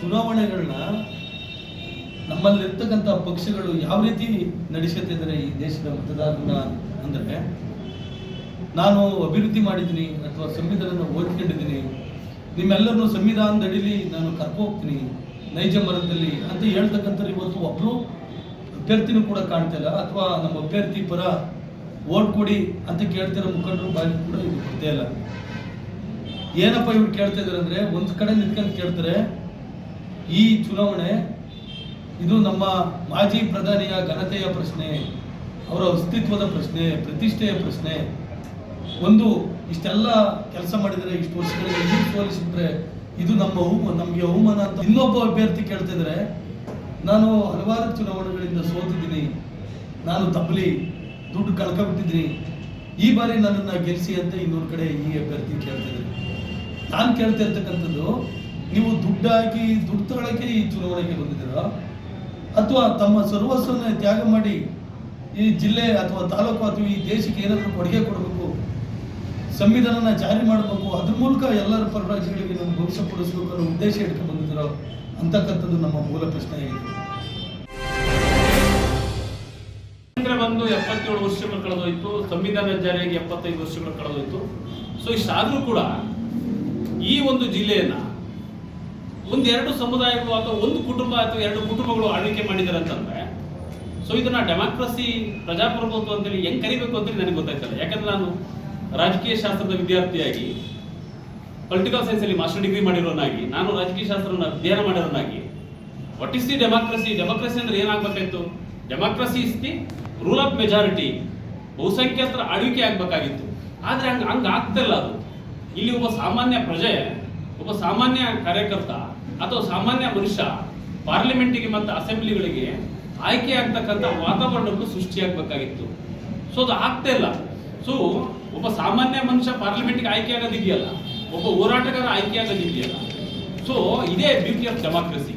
ಚುನಾವಣೆಗಳನ್ನ ನಮ್ಮಲ್ಲಿರ್ತಕ್ಕಂಥ ಪಕ್ಷಗಳು ಯಾವ ರೀತಿ ನಡೆಸುತ್ತಿದ್ದಾರೆ ಈ ದೇಶದ ಮತದಾರನ ಅಂದರೆ, ನಾನು ಅಭಿವೃದ್ಧಿ ಮಾಡಿದ್ದೀನಿ ಅಥವಾ ಸಂವಿಧಾನ ಓದ್ಕೊಂಡಿದ್ದೀನಿ, ನಿಮ್ಮೆಲ್ಲರನ್ನು ಸಂವಿಧಾನದಡಿಲಿ ನಾನು ಕರ್ಕೊ ಹೋಗ್ತೀನಿ, ನೈಜ ಮರದಲ್ಲಿ ಅಂತ ಹೇಳ್ತಕ್ಕಂಥ ಇವತ್ತು ಒಬ್ಬರು ಅಭ್ಯರ್ಥಿನೂ ಕೂಡ ಕಾಣ್ತಾ ಇಲ್ಲ, ಅಥವಾ ನಮ್ಮ ಅಭ್ಯರ್ಥಿ ಪರ ಓಟ್ ಕೊಡಿ ಅಂತ ಕೇಳ್ತಿರೋ ಮುಖಂಡರು ಬಾಯಿ ಕೂಡ ಇದು ಗೊತ್ತೇ ಇಲ್ಲ. ಏನಪ್ಪ ಇವ್ರು ಕೇಳ್ತಾ ಇದಾರೆ ಅಂದ್ರೆ, ಒಂದು ಕಡೆ ನಿಂತ್ಕೊಂಡು ಕೇಳ್ತಾರೆ ಈ ಚುನಾವಣೆ, ಇದು ನಮ್ಮ ಮಾಜಿ ಪ್ರಧಾನಿಯ ಘನತೆಯ ಪ್ರಶ್ನೆ, ಅವರ ಅಸ್ತಿತ್ವದ ಪ್ರಶ್ನೆ, ಪ್ರತಿಷ್ಠೆಯ ಪ್ರಶ್ನೆ. ಒಂದು, ಇಷ್ಟೆಲ್ಲ ಕೆಲಸ ಮಾಡಿದರೆ, ಇಷ್ಟು ವರ್ಷಗಳಿಗೆ ಇಲ್ಲಿ ಸೋಲಿಸಿದ್ರೆ ಇದು ನಮ್ಮ ನಮಗೆ ಅವಮಾನ ಅಂತ ಇನ್ನೊಬ್ಬ ಅಭ್ಯರ್ಥಿ ಕೇಳ್ತಿದ್ರೆ, ನಾನು ಹಲವಾರು ಚುನಾವಣೆಗಳಿಂದ ಸೋತಿದ್ದೀನಿ. ನಾನು ತಪ್ಪಲಿ ದುಡ್ಡು ಕಳ್ಕೊಬಿಟ್ಟಿದ್ದೀನಿ ಈ ಬಾರಿ ನನ್ನನ್ನು ಗೆಲ್ಲಿಸಿ ಅಂತ ಇನ್ನೊಂದು ಕಡೆ ಈ ಅಭ್ಯರ್ಥಿ ಕೇಳ್ತಾ ಇದ್ದಾರೆ ನಾನು ಕೇಳ್ತಾ ಇರ್ತಕ್ಕಂಥದ್ದು ನೀವು ದುಡ್ಡಾಗಿ, ದುಡ್ಡು ತಗೊಳಕ್ಕೆ ಈ ಚುನಾವಣೆಗೆ ಬಂದಿದ್ದೀರಾ? ಅಥವಾ ತಮ್ಮ ಸರ್ವಸ್ವನ್ನ ತ್ಯಾಗ ಮಾಡಿ ಈ ಜಿಲ್ಲೆ ಅಥವಾ ತಾಲೂಕು ಅಥವಾ ಈ ದೇಶಕ್ಕೆ ಏನಾದರೂ ಕೊಡುಗೆ ಕೊಡಬೇಕು, ಸಂವಿಧಾನನ ಜಾರಿ ಮಾಡಬೇಕು, ಅದ್ರ ಮೂಲಕ ಎಲ್ಲರ ಪರರಾಜ್ಯಗಳಿಗೆ ನಮ್ಮ ಭವಿಷ್ಯ ಪಡಿಸಬೇಕು ಅನ್ನೋ ಉದ್ದೇಶ ಇಟ್ಕೊಂಡು ಬಂದಿದ್ದೀರೋ ಅಂತಕ್ಕಂಥದ್ದು ನಮ್ಮ ಮೂಲ ಪ್ರಶ್ನೆ ಆಗಿದೆ. ಬಂದು ಎಪ್ಪತ್ತೇಳು ವರ್ಷಗಳು ಕಳೆದೋಯ್ತು, ಸಂವಿಧಾನ ಜಾರಿಯಾಗಿ ಎಪ್ಪತ್ತೈದು ವರ್ಷಗಳು ಕಳೆದೋಯ್ತು. ಸೊ ಇಷ್ಟಾದ್ರೂ ಕೂಡ ಈ ಒಂದು ಜಿಲ್ಲೆಯನ್ನ ಒಂದೆರಡು ಸಮುದಾಯಗಳು ಅಥವಾ ಒಂದು ಕುಟುಂಬ ಅಥವಾ ಎರಡು ಕುಟುಂಬಗಳು ಆಳ್ವಿಕೆ ಮಾಡಿದ್ದಾರೆ ಅಂತಂದ್ರೆ ಸೊ ಇದನ್ನ ಡೆಮಾಕ್ರಸಿ ಪ್ರಜಾಪ್ರಭುತ್ವ ಅಂತೇಳಿ ಹೆಂಗ್ ಕರಿಬೇಕು ಅಂತೇಳಿ ನನಗೆ ಗೊತ್ತಾಯ್ತಲ್ಲ. ಯಾಕಂದ್ರೆ ನಾನು ರಾಜಕೀಯ ಶಾಸ್ತ್ರದ ವಿದ್ಯಾರ್ಥಿಯಾಗಿ ಪೊಲಿಟಿಕಲ್ ಸೈನ್ಸ್ ಅಲ್ಲಿ ಮಾಸ್ಟರ್ ಡಿಗ್ರಿ ಮಾಡಿರೋನಾಗಿ, ನಾನು ರಾಜಕೀಯ ಶಾಸ್ತ್ರವನ್ನು ಅಧ್ಯಯನ ಮಾಡಿರೋನಾಗಿ what is the democracy democracy ಅಂದ್ರೆ ಏನಾಗಬೇಕಾಯ್ತು? Democracy is the rule of majority ಬಹುಸಂಖ್ಯಾತರ ಆಳ್ವಿಕೆ ಆಗ್ಬೇಕಾಗಿತ್ತು. ಆದ್ರೆ ಹಂಗ ಹಂಗ ಆಗ್ತಿಲ್ಲ ಅದು. ಇಲ್ಲಿ ಒಬ್ಬ ಸಾಮಾನ್ಯ ಪ್ರಜೆ ಒಬ್ಬ ಸಾಮಾನ್ಯ ಕಾರ್ಯಕರ್ತ ಅಥವಾ ಸಾಮಾನ್ಯ ಮನುಷ್ಯ ಪಾರ್ಲಿಮೆಂಟಿಗೆ ಮತ್ತು ಅಸೆಂಬ್ಲಿಗಳಿಗೆ ಆಯ್ಕೆ ಆಗ್ತಕ್ಕಂಥ ವಾತಾವರಣವನ್ನು ಸೃಷ್ಟಿಯಾಗಬೇಕಾಗಿತ್ತು. ಸೊ ಅದು ಆಗ್ತಾ ಇಲ್ಲ. ಸೊ ಒಬ್ಬ ಸಾಮಾನ್ಯ ಮನುಷ್ಯ ಪಾರ್ಲಿಮೆಂಟ್ಗೆ ಆಯ್ಕೆ ಆಗೋದಿದೆಯಲ್ಲ, ಒಬ್ಬ ಹೋರಾಟಗಾರ ಆಯ್ಕೆ ಆಗೋದಿದೆಯಲ್ಲ. ಸೊ ಇದೇ ಬ್ಯೂಟಿ ಆಫ್ ಡೆಮಾಕ್ರಸಿ